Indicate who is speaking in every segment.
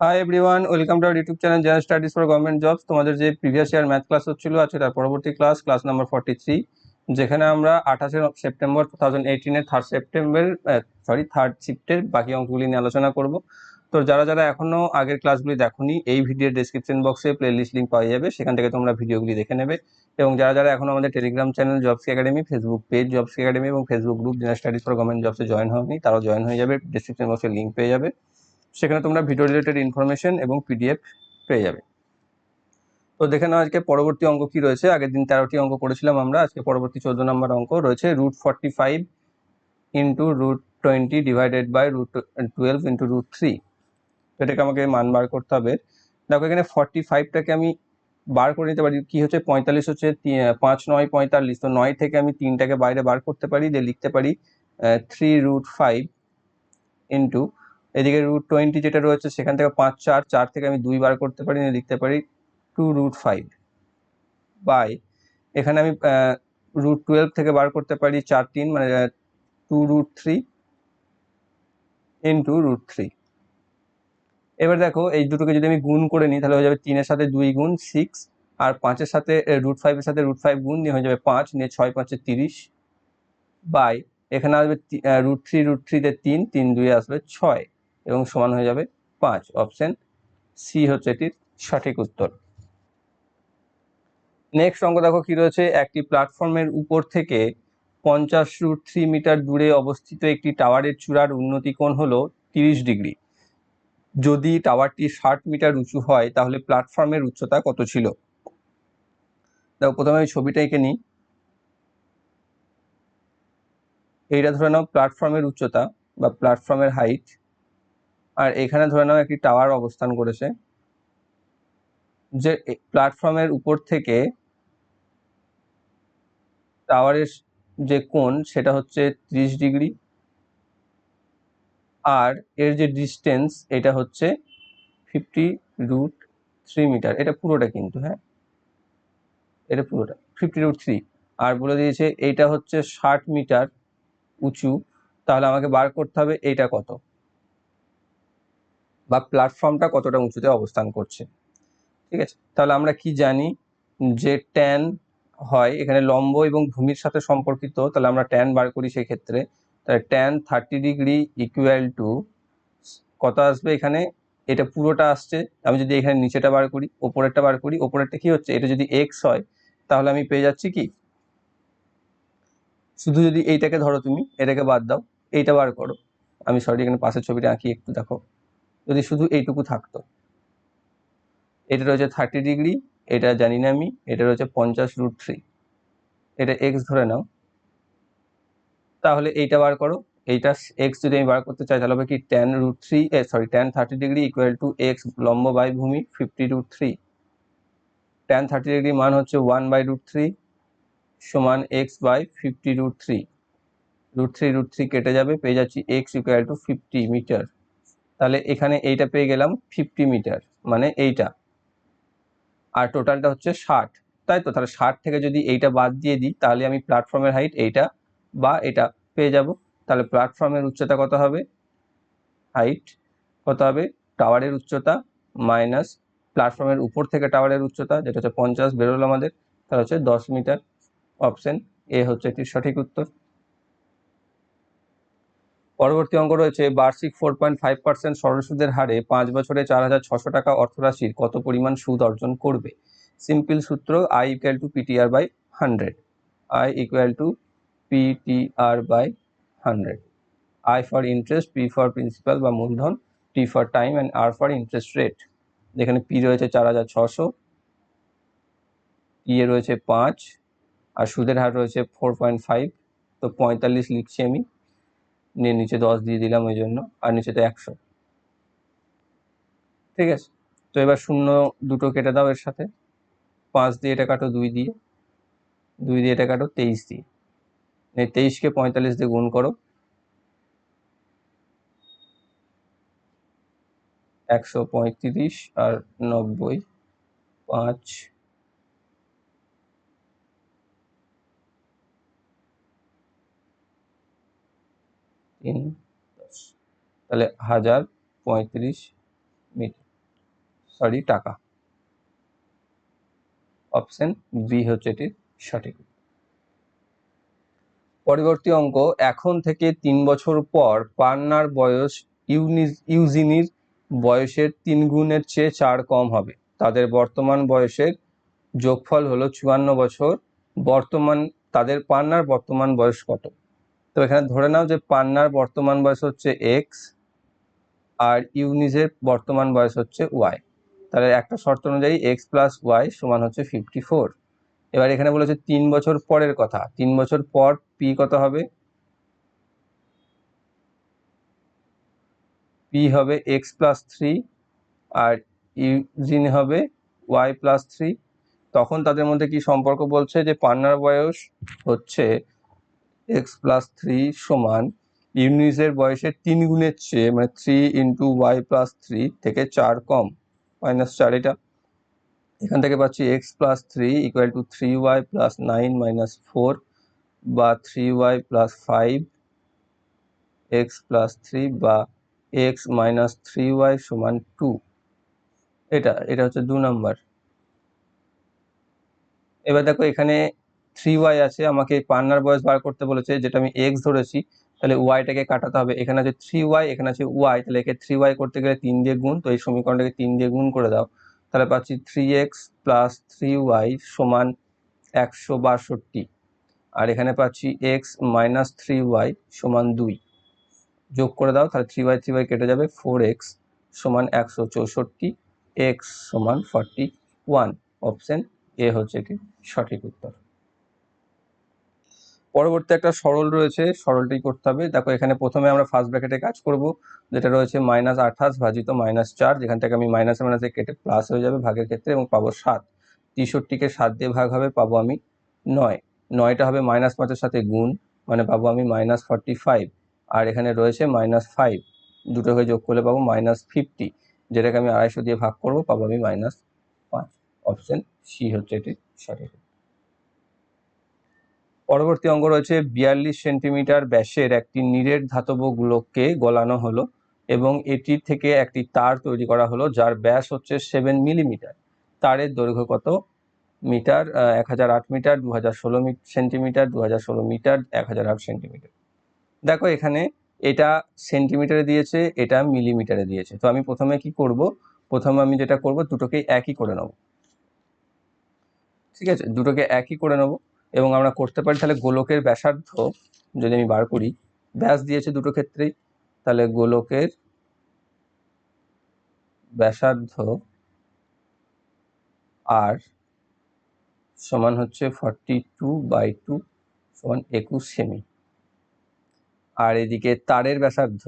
Speaker 1: Hi everyone welcome to our YouTube channel general studies for government jobs তোমাদের যে previous year math class হচ্ছিল আছে তার পরবর্তী class class number forty three যেখানে আমরা আঠাশে সেপ্টেম্বর টু থাউজেন্ড এইটিনের থার্ড সেপ্টেম্বর সরি থার্ড শিফটের বাকি অঙ্কগুলি নিয়ে আলোচনা করব। তো যারা যারা এখনও আগের ক্লাসগুলি দেখোনি, এই ভিডিওর ডেসক্রিপশন বক্সে প্লে লিস্ট লিঙ্ক পাওয়া যাবে, সেখান থেকে তোমরা ভিডিওগুলি দেখে নেবে। এবং যারা যারা এখনও আমাদের telegram channel jobs academy Facebook page jobs academy এবং Facebook group general studies for government জবসে join হয়নি তারাও জয়েন হয়ে যাবে ডেসক্রিপশন বক্সে লিঙ্ক পেয়ে যাবে। সেখানে তোমরা ভিডিও রিলেটেড ইনফরমেশন এবং পিডিএফ পেয়ে যাবে। তো দেখে নাও আজকে পরবর্তী অঙ্ক কি রয়েছে। আগের দিন তেরোটি অঙ্ক করেছিলাম আমরা, আজকে পরবর্তী চোদ্দ নম্বর অঙ্ক রয়েছে root forty five into root twenty divided by root twelve into root three এটাকে আমাকে মান বার করতে হবে। দেখো এখানে ফর্টি ফাইভটাকে আমি বার করে নিতে পারি, কি হচ্ছে? পঁয়তাল্লিশ হচ্ছে পাঁচ নয় পঁয়তাল্লিশ। তো নয় থেকে আমি তিনটাকে বাইরে বার করতে পারি, দিয়ে লিখতে পারি থ্রি রুট ফাইভ ইন্টু এদিকে রুট টোয়েন্টি যেটা রয়েছে, সেখান থেকে পাঁচ, চার চার থেকে আমি দুই বার করতে পারি, নিয়ে লিখতে পারি টু রুট ফাইভ বাই এখানে আমি রুট টুয়েলভ থেকে বার করতে পারি চার, তিন মানে two root three into root three এবার দেখো, এই দুটোকে যদি আমি গুণ করে নিই, তাহলে হয়ে যাবে তিনের সাথে দুই গুণ সিক্স আর পাঁচের সাথে রুট ফাইভের সাথে রুট ফাইভ গুণ নিয়ে হয়ে যাবে পাঁচ, নিয়ে ছয়, পাঁচে তিরিশ। বাই এখানে আসবে রুট থ্রি রুট থ্রিতে তিন তিন দুই আসবে ছয়। এবং সমান হয়ে যাবে পাঁচ। অপশন সি হচ্ছে এটির সঠিক উত্তর। নেক্সট অঙ্ক দেখো কি রয়েছে? একটি প্ল্যাটফর্মের উপর থেকে পঞ্চাশ রুট থ্রি মিটার দূরে অবস্থিত একটি টাওয়ারের চূড়ার উন্নতি কোণ হলো তিরিশ ডিগ্রি। যদি টাওয়ারটি ষাট মিটার উঁচু হয়, তাহলে প্ল্যাটফর্মের উচ্চতা কত ছিল? দেখো, প্রথমে আমি ছবিটা এঁকে নিই। এইটা ধরে নাও প্ল্যাটফর্মের উচ্চতা বা প্ল্যাটফর্মের হাইট আর এখানে ধরে নাও একটি টাওয়ার অবস্থান করেছে, যে প্ল্যাটফর্মের উপর থেকে টাওয়ারের যে কোণ সেটা হচ্ছে ত্রিশ ডিগ্রি, আর এর যে ডিস্টেন্স এটা হচ্ছে ফিফটি রুট থ্রি মিটার এটা পুরোটা কিন্তু হ্যাঁ? এটা পুরোটা ফিফটি রুট থ্রি আর বলে দিয়েছে এইটা হচ্ছে ষাট মিটার উঁচু, তাহলে আমাকে বার করতে হবে এইটা কত? বা প্ল্যাটফর্মটা কতটা উঁচুতে অবস্থান করছে। ঠিক আছে? তাহলে আমরা কি জানি যে ট্যান হয়, এখানে লম্ব এবং ভূমির সাথে সম্পর্কিত, তাহলে আমরা ট্যান বার করি সেই ক্ষেত্রে তাহলে tan thirty degree equal to কত আসবে এখানে? এটা পুরোটা আসছে। আমি যদি এখানে নিচেটা বার করি, ওপরেরটা বার করি, ওপরেরটা কি হচ্ছে? এটা যদি এক্স হয়, তাহলে আমি পেয়ে যাচ্ছি কি? শুধু যদি এইটাকে ধরো তুমি, এটাকে বাদ দাও, এইটা বার করো। আমি সরি এখানে পাশের ছবিটা আঁকি, একটু দেখো। যদি শুধু এইটুকু থাকতো। এটা রয়েছে থার্টি ডিগ্রি এটা জানি না আমি, এটা রয়েছে পঞ্চাশ রুট থ্রি এটা এক্স ধরে নাও। তাহলে এইটা বার করো, এইটা এক্স যদি আমি বার করতে চাই, তাহলে হবে কি tan root three sorry tan thirty degree equal to X লম্ব বাই ভূমি fifty root three tan thirty degree মান হচ্ছে ওয়ান বাই রুট থ্রি সমান X by fifty root three root three root three কেটে যাবে, পেয়ে যাচ্ছি X equal to fifty metre তাহলে এখানে এইটা পেয়ে গেলাম ফিফটি মিটার মানে এইটা। আর টোটালটা হচ্ছে ষাট। তাই তো? তাহলে ষাট থেকে যদি এইটা বাদ দিয়ে দিই, তাহলে আমি প্ল্যাটফর্মের হাইট এইটা বা এটা পেয়ে যাব। তাহলে প্ল্যাটফর্মের উচ্চতা কত হবে? হাইট কত হবে? টাওয়ারের উচ্চতা মাইনাস প্ল্যাটফর্মের উপর থেকে টাওয়ারের উচ্চতা, যেটা হচ্ছে পঞ্চাশ, বেরোলো আমাদের। তাহলে হচ্ছে দশ মিটার অপশন এ হচ্ছে একটি সঠিক উত্তর। পরবর্তী অঙ্ক রয়েছে, বার্ষিক ফোর পয়েন্ট ফাইভ পার্সেন্ট সরল সুদের হারে পাঁচ বছরে চার হাজার ছশো টাকা অর্থরাশির কত পরিমাণ সুদ অর্জন করবে? সিম্পল সূত্র I equal to PTR by hundred I equal to PTR by hundred I for interest P for principal বা মূলধন T for time and R for interest rate যেখানে পি রয়েছে চার হাজার ছশো ইয়ে রয়েছে পাঁচ, আর সুদের হার রয়েছে ফোর পয়েন্ট ফাইভ তো পঁয়তাল্লিশ লিখছি আমি। নিয়ে নিচে দশ দিয়ে দিলাম ওই জন্য, আর নিচেতে একশো। ঠিক আছে? তো এবার শূন্য দুটো কেটে দাও এর সাথে। পাঁচ দিয়ে এটা কাটো দুই দিয়ে। দুই দিয়ে এটা কাটো তেইশ দিয়ে। এই তেইশকে পঁয়তাল্লিশ দিয়ে গুণ করো। একশো পঁয়ত্রিশ আর নব্বই, পাঁচ তিন দশ। তাহলে হাজার পঁয়ত্রিশ মিটার। সরি টাকা। অপশন বি হচ্ছে এটির সঠিক পরবর্তী অঙ্ক, এখন থেকে তিন বছর পর পান্নার বয়স ইউজিনির বয়সের তিন গুণের চেয়ে চার কম হবে। তাদের বর্তমান বয়সের যোগফল হলো চুয়ান্ন বছর। বর্তমান, তাদের পান্নার বর্তমান বয়স কত? তো এখানে ধরে নাও যে পান্নার বর্তমান বয়স হচ্ছে এক্স আর ইউনিজের বর্তমান বয়স হচ্ছে ওয়াই তাহলে একটা শর্ত অনুযায়ী এক্স প্লাস ওয়াই সমান হচ্ছে ফিফটি ফোর এবার এখানে বলেছে তিন বছর পরের কথা। তিন বছর পর পি কত হবে? পি হবে এক্স প্লাস থ্রি আর ইউজিন হবে ওয়াই প্লাস থ্রি তখন তাদের মধ্যে কি সম্পর্ক বলছে? যে পান্নার বয়স হচ্ছে এক্স প্লাস থ্রি সমান ইউনিসের বয়সের তিন গুণের চেয়ে মানে three into Y plus three থেকে চার কম। মাইনাস চার এটা। এখান থেকে পাচ্ছি X plus three equal to three Y plus nine minus four বা three Y plus five X plus three বা এক্স মাইনাস থ্রি ওয়াই সমান টু এটা এটা হচ্ছে দু নাম্বার এবার দেখো এখানে থ্রি ওয়াই আছে, আমাকে পান্নার বয়স বার করতে বলেছে, যেটা আমি এক্স ধরেছি, তাহলে ওয়াইটাকে কাটাতে হবে। এখানে আছে থ্রি ওয়াই এখানে আছে ওয়াই তাহলে একে থ্রি ওয়াই করতে গেলে তিন দিয়ে গুণ, তো এই সমীকরণটাকে তিন দিয়ে গুণ করে দাও। তাহলে পাচ্ছি three X plus three Y সমান একশো বাষট্টি। আর এখানে পাচ্ছি এক্স মাইনাস থ্রি ওয়াই সমান দুই। যোগ করে দাও, তাহলে থ্রি ওয়াই থ্রি ওয়াই কেটে যাবে ফোর এক্স সমান একশো চৌষট্টি এক্স সমান ফর্টি ওয়ান অপশন এ হচ্ছে কি সঠিক উত্তর। পরবর্তী একটা সরল রয়েছে, সরলটি করতে হবে। দেখো, এখানে প্রথমে আমরা ফার্স্ট ব্র্যাকেটে কাজ করব, যেটা রয়েছে মাইনাস আঠাশ ভাজিত মাইনাস চার, যেখান থেকে আমি মাইনাসে মাইনাসে কেটে প্লাস হয়ে যাবে ভাগের ক্ষেত্রে এবং পাবো সাত। তেষট্টিকে সাত দিয়ে ভাগ হবে, পাবো আমি নয়। নয়টা হবে মাইনাস পাঁচের সাথে গুণ মানে পাবো আমি মাইনাস ফর্টি ফাইভ আর এখানে রয়েছে মাইনাস ফাইভ দুটো হয়ে যোগ করলে পাবো মাইনাস ফিফটি যেটাকে আমি আড়াইশো দিয়ে ভাগ করব, পাবো আমি মাইনাস পাঁচ। অপশন সি হচ্ছে এটি সঠিক। পরবর্তী অঙ্গ রয়েছে বিয়াল্লিশ সেন্টিমিটার ব্যাসের একটি নিরেট ধাতব গোলককে গলানো হলো এবং এটির থেকে একটি তার তৈরি করা হলো যার ব্যাস হচ্ছে সেভেন মিলিমিটার। তারের দৈর্ঘ্য কত মিটার? এক হাজার আট মিটার, দু হাজার ষোলো সেন্টিমিটার, দু হাজার ষোলো মিটার, এক হাজার আট সেন্টিমিটার। দেখো এখানে এটা সেন্টিমিটারে দিয়েছে, এটা মিলিমিটারে দিয়েছে। তো আমি প্রথমে কি করব? প্রথমে আমি যেটা করব দুটোকে একই করে নেব। ঠিক আছে? দুটোকে একই করে নেব। এবং আমরা করতে পারি, তাহলে গোলকের ব্যাসার্ধ যদি আমি বার করি, ব্যাস দিয়েছে দুটো ক্ষেত্রেই, তাহলে গোলকের ব্যাসার্ধ আর সমান হচ্ছে ফর্টি টু বাই টু সমান একুশ সেমি আর এদিকে তারের ব্যাসার্ধ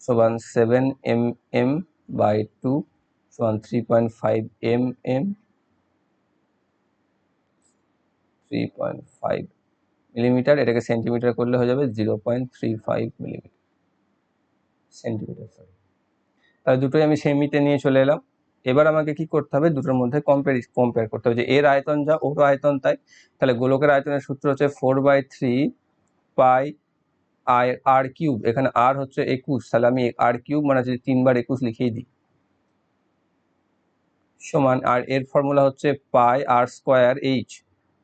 Speaker 1: সমান seven M M by two সমান three point five M M three point five millimetre এটাকে সেন্টিমিটার করলে হয়ে যাবে zero point three five millimetre centimetre sorry তাহলে দুটোই আমি সেমিতে নিয়ে চলে এলাম। এবার আমাকে কি করতে হবে? দুটোর মধ্যে কম্পেয়ার কম্পেয়ার করতে হবে। যে এর আয়তন যা ওরও আয়তন তাই। তাহলে গোলকের আয়তনের সূত্র হচ্ছে four by three pi R cube এখানে আর হচ্ছে একুশ। তাহলে আমি আর কিউব মানে যদি তিনবার একুশ লিখিয়ে দিই সমান আর এর ফর্মুলা হচ্ছে পাই আর স্কোয়ার এইচ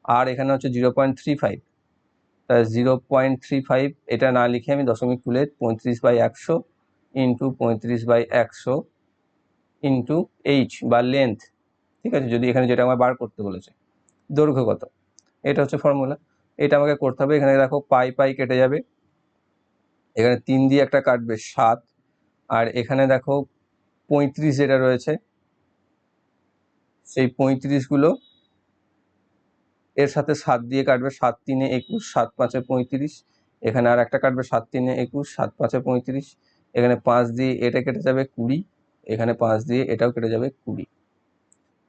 Speaker 1: আর এখানে হচ্ছে জিরো পয়েন্ট থ্রি ফাইভ তা জিরো পয়েন্ট থ্রি ফাইভ এটা না লিখে আমি দশমিক তুলে পঁয়ত্রিশ বাই একশো ইন্টু পঁয়ত্রিশ বাই একশো ইন্টু এইচ বা লেন্থ ঠিক আছে? যদি এখানে যেটা আমার বার করতে বলেছে। দৈর্ঘ্য কত? এটা হচ্ছে ফর্মুলা এটা আমাকে করতে হবে। এখানে দেখো পাই পাই কেটে যাবে। এখানে তিন দিয়ে একটা কাটবে সাত। আর এখানে দেখো পঁয়ত্রিশ যেটা রয়েছে সেই পঁয়ত্রিশগুলো এর সাথে সাত দিয়ে কাটবে সাত তিনে একুশ, সাত পাঁচে পঁয়ত্রিশ, এখানে আর একটা কাটবে সাত তিনে একুশ, সাত পাঁচে পঁয়ত্রিশ, এখানে পাঁচ দিয়ে এটা কেটে যাবে কুড়ি, এখানে পাঁচ দিয়ে এটাও কেটে যাবে কুড়ি।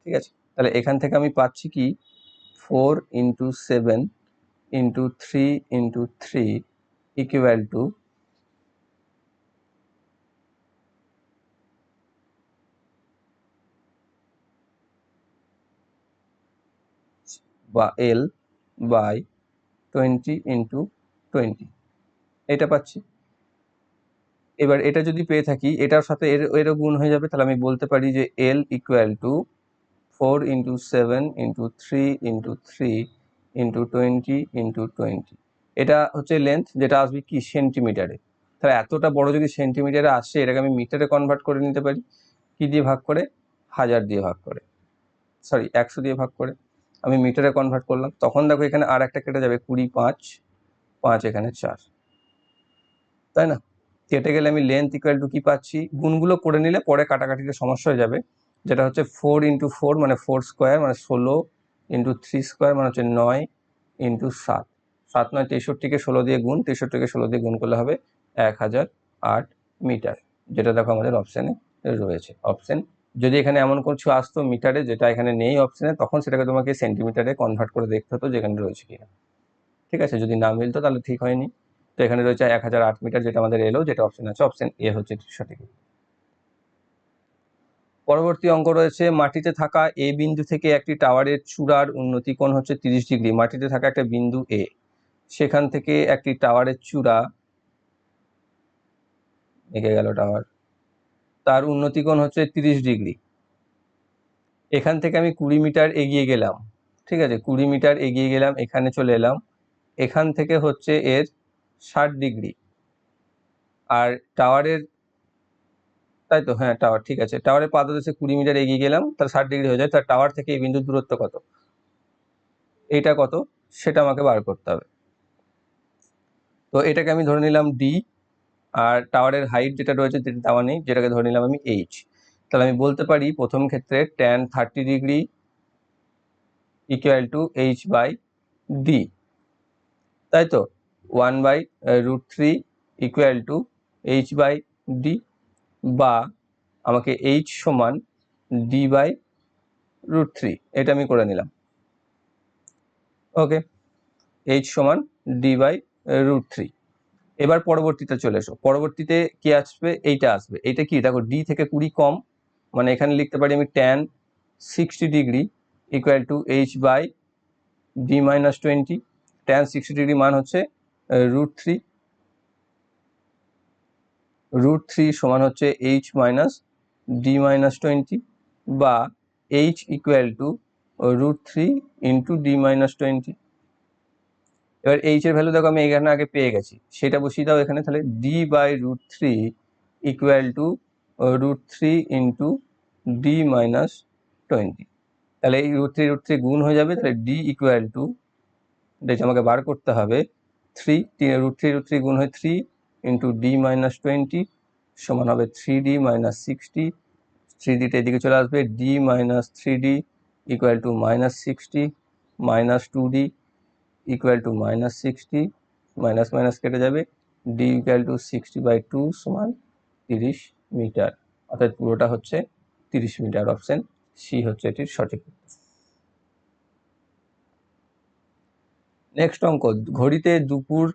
Speaker 1: ঠিক আছে? তাহলে এখান থেকে আমি পাচ্ছি কি? Four into seven into three into three equal to বা L by twenty into twenty এটা পাচ্ছি। এবার এটা যদি পেয়ে থাকি, এটার সাথে এর, এরও গুণ হয়ে যাবে। তাহলে আমি বলতে পারি যে L equal to four into seven into three into three into twenty into twenty এটা হচ্ছে লেন্থ যেটা আসবে কি? সেন্টিমিটারে তাহলে এতটা বড় যদি সেন্টিমিটারে আসে, এটাকে আমি মিটারে কনভার্ট করে নিতে পারি। কি দিয়ে ভাগ করে? হাজার দিয়ে ভাগ করে। সরি একশো দিয়ে ভাগ করে। আমি মিটারে কনভার্ট করলাম, তখন দেখো এখানে আর একটা কেটে যাবে, কুড়ি, পাঁচ পাঁচ এখানে চার। তাই না? কেটে গেলে আমি লেন্থ ইকুয়াল টু কি পাচ্ছি? গুণগুলো করে নিলে পরে কাটাকাটিতে সমস্যা হয়ে যাবে, যেটা হচ্ছে ফোর ইন্টু ফোর মানে ফোর স্কোয়ার মানে ষোলো ইন্টু থ্রি স্কোয়ার মানে হচ্ছে নয় ইন্টু সাত। সাত নয় তেষট্টিকে ষোলো দিয়ে গুণ, তেষট্টিকে ষোলো দিয়ে গুণ করলে হবে এক হাজার আট মিটার, যেটা দেখো আমাদের অপশানে রয়েছে। অপশান যদি এখানে এমন কিছু আসতো মিটারে, যেটা এখানে নেই অপশানে তখন সেটাকে তোমাকে সেন্টিমিটারে কনভার্ট করে দেখতে হতো যেখানে রয়েছে কিনা। ঠিক আছে? যদি না মিলতো তাহলে ঠিক হয়নি। তো এখানে রয়েছে এক হাজার আট মিটার যেটা আমাদের এলো, যেটা অপশন আছে। অপশন এ হচ্ছে সঠিক পরবর্তী অঙ্ক রয়েছে, মাটিতে থাকা এ বিন্দু থেকে একটি টাওয়ারের চূড়ার উন্নতি কোণ হচ্ছে তিরিশ ডিগ্রি। মাটিতে থাকা একটা বিন্দু এ সেখান থেকে একটি টাওয়ারের চূড়া এগিয়ে গেল টাওয়ার। তার উন্নতি কোণ হচ্ছে তিরিশ ডিগ্রি। এখান থেকে আমি কুড়ি মিটার এগিয়ে গেলাম। ঠিক আছে, কুড়ি মিটার এগিয়ে গেলাম, এখানে চলে এলাম। এখান থেকে হচ্ছে এর ষাট ডিগ্রি। আর টাওয়ারের, তাই তো হ্যাঁ টাওয়ার, ঠিক আছে। টাওয়ারের পাদদেশে কুড়ি মিটার এগিয়ে গেলাম, তার ষাট ডিগ্রি হয়ে যায়। তার টাওয়ার থেকে এই বিন্দুর দূরত্ব কত? এটা কত? সেটা আমাকে বার করতে হবে। তো এটাকে আমি ধরে নিলাম ডি আর টাওয়ারের হাইট যেটা রয়েছে যেটা দেওয়া নেই, যেটাকে ধরে নিলাম আমি এইচ তাহলে আমি বলতে পারি প্রথম ক্ষেত্রে tan thirty degree equal to H by D তাই তো? One by root three equal to H by D বা আমাকে এইচ সমান ডি বাই রুট থ্রি এটা আমি করে নিলাম। ওকে এইচ সমান ডি বাই রুট থ্রি এবার পরবর্তীতে চলে এসো। পরবর্তীতে কি আসবে? এইটা আসবে। এইটা কি? দেখো ডি থেকে কুড়ি কম মানে এখানে লিখতে পারি আমি tan sixty degree equal to H by D minus twenty tan sixty degree মান হচ্ছে রুট থ্রি রুট থ্রি সমান হচ্ছে H minus D minus twenty বা H equal to root three into D minus twenty এবার H এর value দেখো আমি এখানে আগে পেয়ে গেছি। সেটা বসিয়ে দাও এখানে, তাহলে D by root three equal to root three into D minus twenty তাহলে এই রুট থ্রি রুট থ্রি গুণ হয়ে যাবে, তাহলে ডি ইকুয়াল টু এটা আমাকে বার করতে হবে three root three root three গুণ হয় three into D minus twenty সমান হবে three D minus sixty three ডিটা এদিকে চলে আসবে D minus three D equal to minus sixty minus two D equal to minus sixty minus minus কেটে যাবে D equal to sixty by two সমান তিরিশ metre. অর্থাৎ পুরোটা হচ্ছে তিরিশ মিটার। অপশন সি হচ্ছে এটির সঠিক নেক্সট অঙ্ক, ঘড়িতে দুপুর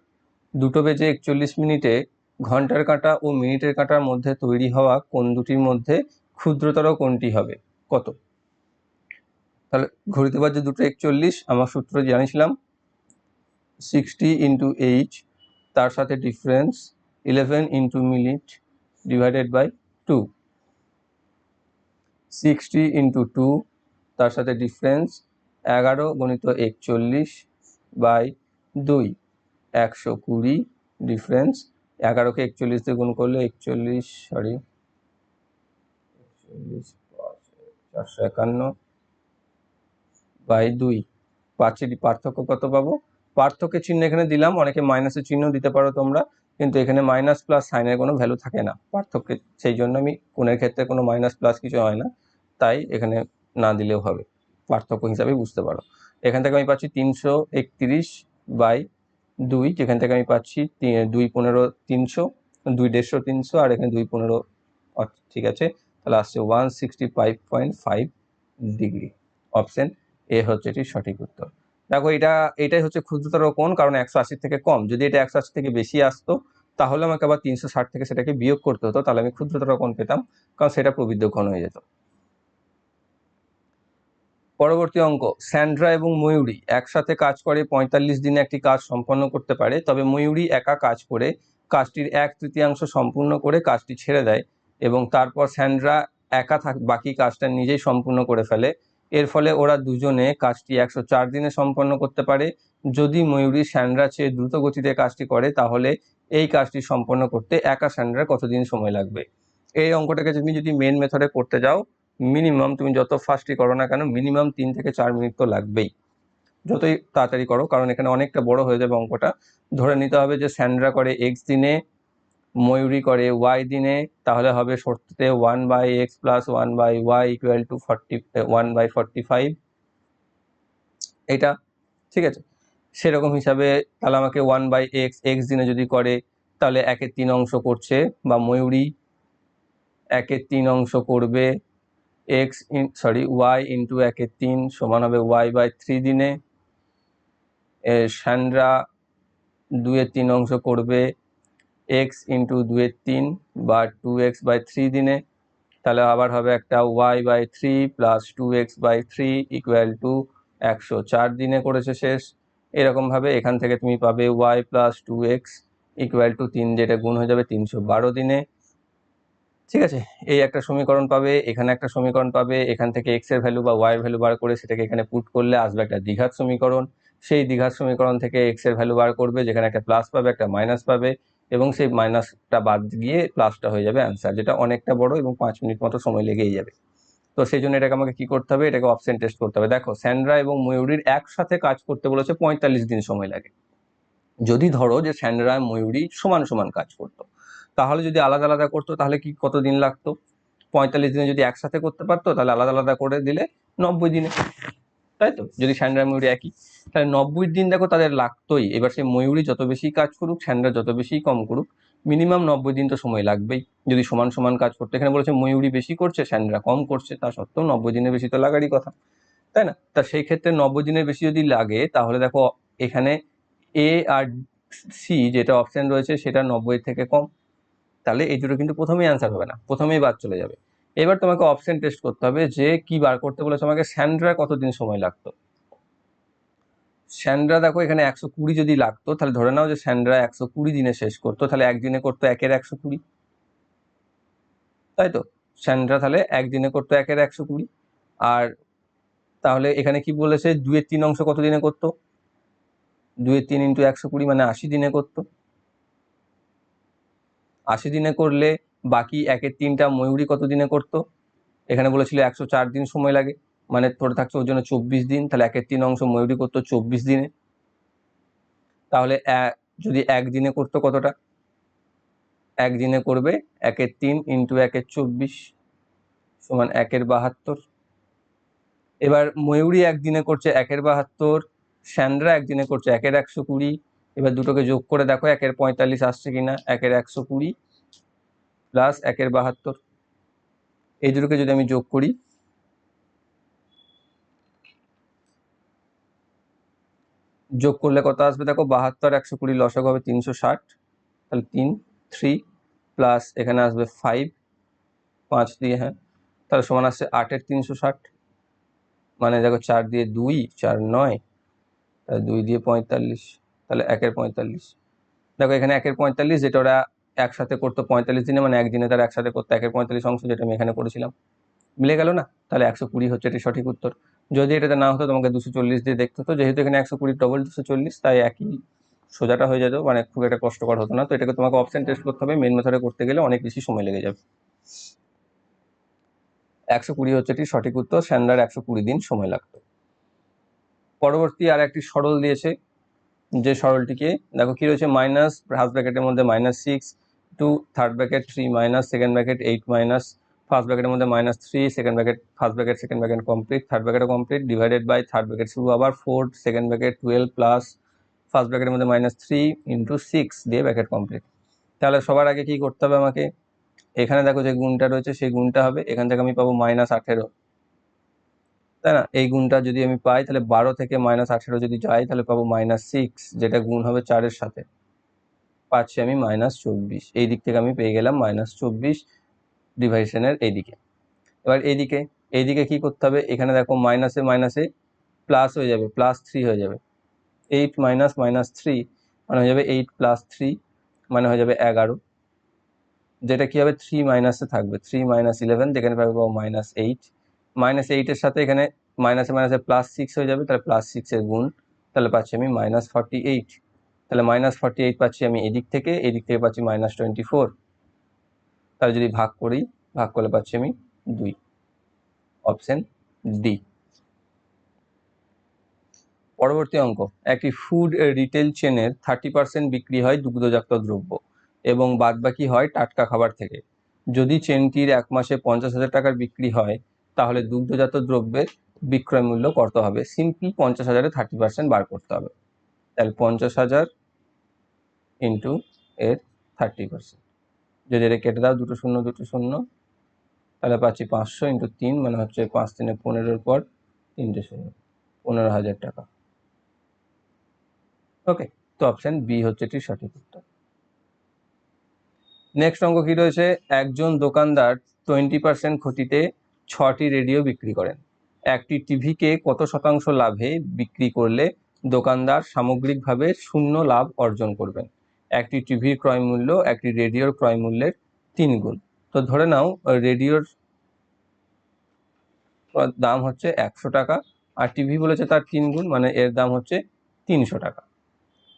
Speaker 1: দুটো বেজে একচল্লিশ মিনিটে ঘণ্টার কাঁটা ও মিনিটের কাঁটার মধ্যে তৈরি হওয়া কোন দুটির মধ্যে ক্ষুদ্রতর কোনটি হবে? কত? তাহলে ঘড়িতে বাজে দুটো একচল্লিশ, আমার সূত্র জানিয়েছিলাম সিক্সটি ইন্টু এইচ তার সাথে difference eleven into minute divided by two sixty into two তার সাথে ডিফারেন্স এগারো গণিত একচল্লিশ বাই দুই. একশো কুড়ি ডিফারেন্স এগারোকে একচল্লিশ দিয়ে গুণ করলে একচল্লিশ সরি একচল্লিশ চারশো একান্ন বাই দুই। পাঁচের পার্থক্য কত পাবো? পার্থক্যের চিহ্ন এখানে দিলাম, অনেকে মাইনাসের চিহ্ন দিতে পারো তোমরা, কিন্তু এখানে মাইনাস প্লাস সাইনের কোনো ভ্যালু থাকে না। পার্থক্যের সেই জন্য আমি কোণের ক্ষেত্রে কোনো মাইনাস প্লাস কিছু হয় না, তাই এখানে না দিলেও হবে। পার্থক্য হিসাবে বুঝতে পারো। এখান থেকে আমি পাচ্ছি তিনশো একত্রিশ বাই দুই, যেখান থেকে আমি পাচ্ছি দুই পনেরো তিনশো, দুই দেড়শো তিনশো, আর এখানে দুই পনেরো ঠিক আছে? তাহলে আসছে one sixty five point five degree option A হচ্ছে এটি সঠিক উত্তর। দেখো এটা, এটাই হচ্ছে ক্ষুদ্রতর কোণ, কারণ একশো আশির থেকে কম। যদি এটা একশো আশি থেকে বেশি আসতো, তাহলে আমাকে আবার তিনশো ষাট থেকে সেটাকে বিয়োগ করতে হতো, তাহলে আমি ক্ষুদ্রতর কোণ পেতাম, কারণ সেটা প্রবৃদ্ধ কোণ হয়ে যেত। পরবর্তী অঙ্ক, স্যান্ড্রা এবং ময়ূরী একসাথে কাজ করে, পঁয়তাল্লিশ দিনে একটি কাজ সম্পন্ন করতে পারে, তবে ময়ূরী একা কাজ করে, কাজটির এক তৃতীয়াংশ সম্পূর্ণ করে কাজটি ছেড়ে দেয়, এবং তারপর স্যান্ড্রা একা থাক, বাকি কাজটা নিজেই সম্পূর্ণ করে ফেলে এর ফলে ওরা দুজনে কাজটি একশো চার দিনে সম্পন্ন করতে পারে। যদি ময়ূরী স্যান্ড্রা চেয়ে দ্রুত গতিতে কাজটি করে, তাহলে এই কাজটি সম্পন্ন করতে একা স্যান্ড্রার কতদিন সময় লাগবে? এই অঙ্কটাকে তুমি যদি মেন মেথডে করতে যাও মিনিমাম তুমি যত ফাস্টই করো না কেন মিনিমাম তিন থেকে চার মিনিট তো লাগবেই। যতই তাড়াতাড়ি করো, কারণ এখানে অনেকটা বড় হয়ে যাবে অঙ্কটা। ধরে নিতে হবে যে স্যান্ড্রা করে এক্স দিনে ময়ূরী করে ওয়াই দিনে, তাহলে হবে সত্যতে one by X plus one by Y equal to forty one by forty five এটা, ঠিক আছে? সেরকম হিসাবে তাহলে আমাকে ওয়ান বাই এক্স এক্স দিনে যদি করে, তাহলে একের তিন অংশ করছে, বা ময়ূরী একের তিন অংশ করবে X in sorry Y into একের তিন সমান হবে ওয়াই বাই থ্রি দিনে। স্যান্ড্রা দুয়ের তিন অংশ করবে এক্স ইন্টু দুয়ের তিন বা টু এক্স বাই থ্রি দিনে, তাহলে আবার হবে একটা Y by three plus two X by three equal to একশো চার দিনে করেছে শেষ। এরকমভাবে এখান থেকে তুমি পাবে Y plus two X equal to তিন, যেটা গুণ হয়ে যাবে তিনশো বারো দিনে। ঠিক আছে? এই একটা সমীকরণ পাবে, এখানে একটা সমীকরণ পাবে, এখান থেকে এক্সের ভ্যালু বা ওয়াই ভ্যালু বার করে সেটাকে এখানে পুট করলে আসবে একটা দ্বিঘাত সমীকরণ। সেই দ্বিঘাত সমীকরণ থেকে এক্সের ভ্যালু বার করবে, যেখানে একটা প্লাস পাবে, একটা মাইনাস পাবে। এবং সেই মাইনাসটা বাদ গিয়ে প্লাসটা হয়ে যাবে অ্যান্সার যেটা অনেকটা বড় এবং পাঁচ মিনিট মতো সময় লেগেই যাবে। তো সেই জন্য এটাকে আমাকে কি করতে হবে? এটাকে অপশন টেস্ট করতে হবে। দেখো, স্যান্ড্রা এবং ময়ূরীর একসাথে কাজ করতে বলেছে পঁয়তাল্লিশ দিন সময় লাগে। যদি ধরো যে স্যান্ড্রা, ময়ূরী সমান সমান কাজ করতো, তাহলে যদি আলাদা আলাদা করতো, তাহলে কি কত দিন লাগতো? পঁয়তাল্লিশ দিনে যদি একসাথে করতে পারতো, তাহলে আলাদা আলাদা করে দিলে নব্বই দিনে। তাই তো? যদি স্যান্ড্রা ময়ূরী একই। তাহলে নব্বই দিন দেখো তাদের লাগতোই। এবার সে ময়ূরী যত বেশি কাজ করুক, স্যান্ড্রা যত বেশি কম করুক মিনিমাম নব্বই দিন তো সময় লাগবেই। যদি সমান সমান কাজ করতে, এখানে বলেছে ময়ূরী বেশি করছে, স্যান্ড্রা কম করছে, তা সত্ত্বেও নব্বই দিনের বেশি তো লাগারই কথা। তাই না? তা সেই ক্ষেত্রে নব্বই দিনের বেশি যদি লাগে, তাহলে দেখো এখানে এ আর সি যেটা অপশন রয়েছে, সেটা নব্বই থেকে কম। তাহলে এই দুটো কিন্তু প্রথমেই অ্যান্সার হবে না। প্রথমেই বাদ চলে যাবে। এবার তোমাকে অপশন টেস্ট করতে হবে যে কি বার করতে বলেছে। আমাকে স্যান্ড্রা কতদিন সময় লাগতো? স্যান্ড্রা দেখো, এখানে একশো কুড়ি যদি লাগতো, তাহলে ধরে নাও যে স্যান্ড্রা একশো কুড়ি দিনে শেষ করতো, তাহলে একদিনে করতো একের একশো কুড়ি। তাই তো? স্যান্ড্রা তাহলে একদিনে করতো একের একশো কুড়ি। আর তাহলে এখানে কি বলেছে? দুয়ের তিন অংশ কত দিনে করতো? দুয়ের তিন ইন্টু একশো কুড়ি মানে আশি দিনে করতো। আশি দিনে করলে বাকি একের তিনটা ময়ূরী কত দিনে করতো? এখানে বলেছিল একশো চার দিন সময় লাগে। মানে ধরে থাকছে ওর জন্য চব্বিশ দিন। তাহলে একের তিন অংশ ময়ূরী করতো চব্বিশ দিনে। তাহলে যদি একদিনে করতো কতটা? একদিনে করবে একের তিন ইন্টু একের চব্বিশ সমান একের বাহাত্তর। এবার ময়ূরী একদিনে করছে একের বাহাত্তর, স্যান্ড্রা একদিনে করছে একের একশো কুড়ি। এবার দুটোকে যোগ করে দেখো, একের পঁয়তাল্লিশ আসছে কিনা, একের একশো কুড়ি। প্লাস একের বাহাত্তর। এই দুটোকে যদি আমি যোগ করি, যোগ করলে কত আসবে? দেখো, বাহাত্তর একশো কুড়ি লসক হবে তিনশো ষাট। তাহলে তিন, থ্রি প্লাস এখানে আসবে ফাইভ, পাঁচ দিয়ে হ্যাঁ। তাহলে সমান আসছে আটের তিনশো ষাট। মানে দেখো, চার দিয়ে দুই, চার নয়। তাহলে দুই দিয়ে পঁয়তাল্লিশ। তাহলে একের পঁয়তাল্লিশ। দেখো, এখানে একের পঁয়তাল্লিশ, যেটা ওরা একসাথে করতো পঁয়তাল্লিশ দিনে মানে একদিনে তারা একসাথে করতো, একের পঁয়তাল্লিশ অংশ যেটা আমি এখানে করেছিলাম মিলে গেল না? তাহলে একশো কুড়ি হচ্ছে এটি সঠিক উত্তর। যদি এটাতে না হতো তোমাকে দুশো চল্লিশ দিয়ে দেখতে হতো। যেহেতু এখানে একশো কুড়ি ডবল দুশো চল্লিশ, তাই একই সোজাটা হয়ে যেত মানে খুব একটা কষ্টকর হতো না। তো এটাকে তোমাকে অপশন টেস্ট করতে হবে। মেন মেথডে করতে গেলে অনেক বেশি সময় লেগে যাবে। একশো কুড়ি হচ্ছে এটি সঠিক উত্তর। স্যান্ডার একশো কুড়ি দিন সময় লাগতো। পরবর্তী আর একটি সরল দিয়েছে। যে সরলটিকে, দেখো কি রয়েছে? মাইনাস হাফ ব্র্যাকেটের মধ্যে minus six two third bracket three minus second bracket eight minus first ব্র্যাকেটের মধ্যে minus three second bracket first bracket second bracket complete third ব্র্যাকেটও complete divided by third bracket শুরু আবার four second bracket twelve plus first ব্র্যাকেটের মধ্যে minus three into six দিয়ে bracket complete তাহলে সবার আগে কি করতে হবে আমাকে? এখানে দেখো যে গুণটা রয়েছে, সেই গুণটা হবে, এখান থেকে আমি পাবো মাইনাস আঠেরো। তাই না? এই গুণটা যদি আমি পাই, তাহলে বারো থেকে মাইনাস আঠেরো যদি যাই তাহলে পাবো মাইনাস সিক্স যেটা গুণ হবে চারের সাথে। পাচ্ছি আমি মাইনাস চব্বিশ। এই দিক থেকে আমি পেয়ে গেলাম মাইনাস চব্বিশ ডিভাইশনের এইদিকে। এবার এইদিকে এইদিকে কি করতে হবে? এখানে দেখো মাইনাসে মাইনাসে প্লাস হয়ে যাবে প্লাস থ্রি হয়ে যাবে। এইট মাইনাস মাইনাস থ্রি মানে হয়ে যাবে এইট প্লাস থ্রি মানে হয়ে যাবে এগারো। যেটা কি হবে? থ্রি মাইনাসে থাকবে। থ্রি মাইনাস ইলেভেন যেখানে পাবো মাইনাস এইট মাইনাস এইটের সাথে এখানে মাইনাসে মাইনাসে প্লাস সিক্স হয়ে যাবে, তাহলে প্লাস সিক্সের গুণ, তাহলে পাচ্ছি আমি মাইনাস ফর্টি এইট তাহলে মাইনাস ফর্টি এইট পাচ্ছি আমি এদিক থেকে এদিক থেকে পাচ্ছি মাইনাস টোয়েন্টি ফোর তাহলে যদি ভাগ করি, ভাগ করলে পাচ্ছি আমি দুই। অপশন ডি পরবর্তী অঙ্ক, একটি ফুড রিটেল চেনের থার্টি পার্সেন্ট বিক্রি হয় দুগ্ধজাত দ্রব্য এবং বাদবাকি হয় টাটকা খাবার থেকে। যদি চেনটির এক মাসে পঞ্চাশ হাজার টাকার বিক্রি হয়, তাহলে দুগ্ধজাত দ্রব্যের বিক্রয় মূল্য কত হবে? সিম্পলি পঞ্চাশ হাজারে থার্টি পার্সেন্ট বার করতে হবে। তাহলে পঞ্চাশ হাজার ইন্টু এর থার্টি পার্সেন্ট যদি এটা কেটে দাও, দুটো শূন্য দুটো শূন্য, তাহলে পাচ্ছি পাঁচশো ইন্টু তিন মানে হচ্ছে পাঁচ তিনে পনেরোর পর তিনটে শূন্য, পনেরো হাজার টাকা। ওকে তো অপশন বি হচ্ছে এটি সঠিক উত্তর। নেক্সট অঙ্ক কি রয়েছে? একজন দোকানদার টোয়েন্টি পার্সেন্ট ক্ষতিতে ছটি রেডিও বিক্রি করেন। একটি টিভিকে কত শতাংশ লাভে বিক্রি করলে দোকানদার সামগ্রিকভাবে শূন্য লাভ অর্জন করবেন? একটি টিভির ক্রয় মূল্য, একটি রেডিওর ক্রয় মূল্যের তিন গুণ। তো ধরে নাও, রেডিওর দাম হচ্ছে একশো টাকা আর টিভি বলেছে তার তিন গুণ মানে এর দাম হচ্ছে তিনশো টাকা।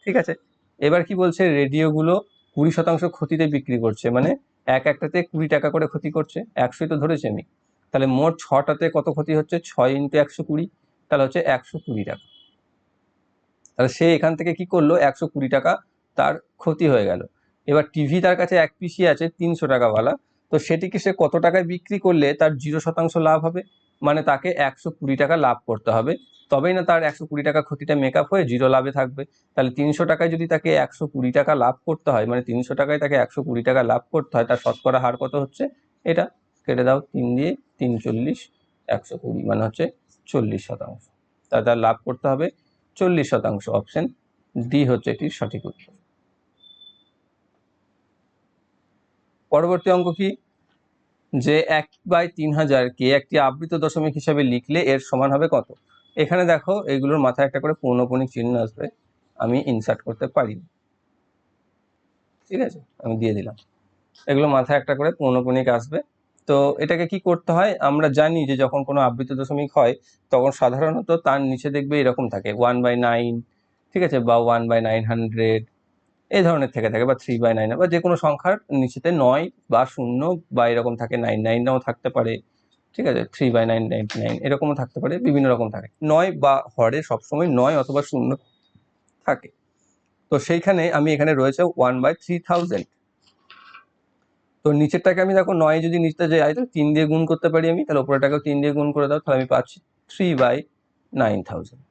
Speaker 1: ঠিক আছে? এবার কি বলছে, রেডিওগুলো কুড়ি শতাংশ ক্ষতিতে বিক্রি করছে মানে এক একটাতে কুড়ি টাকা করে ক্ষতি করছে। একশোই তো ধরেছে আমি। তাহলে মোট ছটাতে কত ক্ষতি হচ্ছে? ছয় ইন্টু একশো কুড়ি, তাহলে হচ্ছে একশো কুড়ি টাকা। তাহলে সে এখান থেকে কি করল? একশো কুড়ি টাকা তার ক্ষতি হয়ে গেল। এবার টিভি তার কাছে এক পিসি আছে তিনশো টাকাওয়ালা তো সেটিকে সে কত টাকায় বিক্রি করলে তার জিরো শতাংশ লাভ হবে? মানে তাকে একশো কুড়ি টাকা লাভ করতে হবে। তবেই না তার একশো কুড়ি টাকা ক্ষতিটা মেক আপ হয়ে জিরো লাভে থাকবে। তাহলে তিনশো টাকায় যদি তাকে একশো কুড়ি টাকা লাভ করতে হয় মানে তিনশো টাকায় তাকে একশো কুড়ি টাকা লাভ করতে হয়, তার শতকরা হার কত হচ্ছে? এটা কেটে দাও তিন দিয়ে তিন চল্লিশ, একশো কুড়ি মানে হচ্ছে চল্লিশ শতাংশ। তা তার লাভ করতে হবে চল্লিশ শতাংশ। অপশন ডি হচ্ছে এটির সঠিক উত্তর। পরবর্তী অঙ্ক কি? যে এক বাই তিন হাজারকে একটি আবৃত দশমিক হিসাবে লিখলে এর সমান হবে কত? এখানে দেখো, এগুলোর মাথায় একটা করে পৌনপণিক চিহ্ন আসবে। আমি ইনসার্ট করতে পারি ঠিক আছে? আমি দিয়ে দিলাম। এগুলো মাথায় একটা করে পৌনপণিক আসবে। তো এটাকে কি করতে হয়? আমরা জানি যে যখন কোনো আবৃত দশমিক হয়, তখন সাধারণত তার নিচে দেখবে এরকম থাকে। ওয়ান বাই নাইন ঠিক আছে? বা ওয়ান বাই নাইন হান্ড্রেড এই ধরনের থেকে থাকে বা থ্রি বাই নাইন বা যে কোনো সংখ্যার নিচেতে নয় বা শূন্য বা এরকম থাকে নাইন নাইনও থাকতে পারে, ঠিক আছে? Three by nine ninety nine এরকমও থাকতে পারে, বিভিন্ন রকম থাকে। নয় বা হরে সবসময় নয় অথবা শূন্য থাকে। তো সেইখানে আমি এখানে রয়েছে ওয়ান বাই থ্রি থাউজেন্ড তো নিচেরটাকে আমি দেখো নয় যদি নিচটা যাই তাহলে তিন দিয়ে গুণ করতে পারি আমি, তাহলে ওপরটাকেও তিন দিয়ে গুণ করে দাও, তাহলে আমি পাচ্ছি three by nine thousand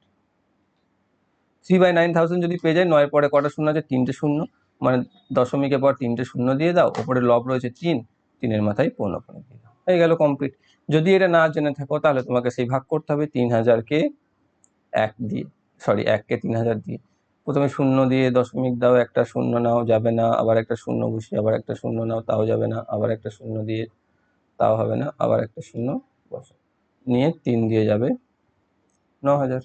Speaker 1: three by nine thousand যদি পেয়ে যায়, নয়ের পরে কটা শূন্য আছে? তিনটে শূন্য। মানে দশমিকের পর তিনটে শূন্য দিয়ে দাও, ওপরে লব রয়েছে তিন, তিনের মাথায় পনেরো পনেরো দিয়ে দাও। হয়ে গেল কমপ্লিট যদি এটা না জেনে থাকো, তাহলে তোমাকে সেই ভাগ করতে হবে, তিন হাজারকে এক দিয়ে সরি এককে তিন হাজার দিয়ে। প্রথমে শূন্য দিয়ে দশমিক দাও, একটা শূন্য নাও, যাবে না, আবার একটা শূন্য বসিয়ে আবার একটা শূন্য নাও, তাও যাবে না, আবার একটা শূন্য দিয়ে, তাও হবে না, আবার একটা শূন্য বসো নিয়ে তিন দিয়ে যাবে ন হাজার।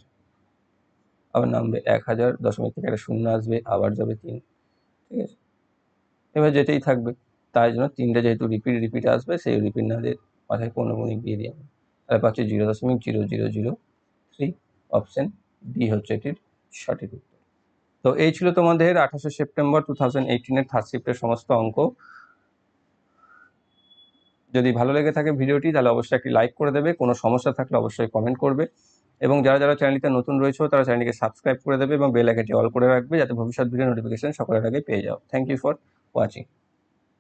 Speaker 1: আবার নামবে এক হাজার, দশমিক থেকে একটা শূন্য আসবে, আবার যাবে তিন। ঠিক আছে? এবার যেতেই থাকবে, তাই জন্য তিনটে যেহেতু রিপিট রিপিট আসবে, সেই রিপিট না দিয়ে মাথায় পৌনমণিক দিয়ে দিয়ে তাহলে পাচ্ছি জিরো দশমিক zero zero zero three option D হচ্ছে এটির সঠিক উত্তর। তো এই ছিল তোমাদের আঠাশে সেপ্টেম্বর টু থাউজেন্ড এইটিনের থার্ড শিফটের সমস্ত অঙ্ক। যদি ভালো লেগে থাকে ভিডিওটি, তাহলে অবশ্যই একটি লাইক করে দেবে। কোনো সমস্যা থাকলে অবশ্যই কমেন্ট করবে। এবং যারা যারা চ্যানেলটিতে নতুন রয়েছে, তারা চ্যানেলটিকে সাবস্ক্রাইব করে দেবে এবং বেল আইকনটি অল করে রাখবে যাতে ভবিষ্যৎ ভিডিও নোটিফিকেশন সকলের আগে পেয়ে যাও। Thank you for watching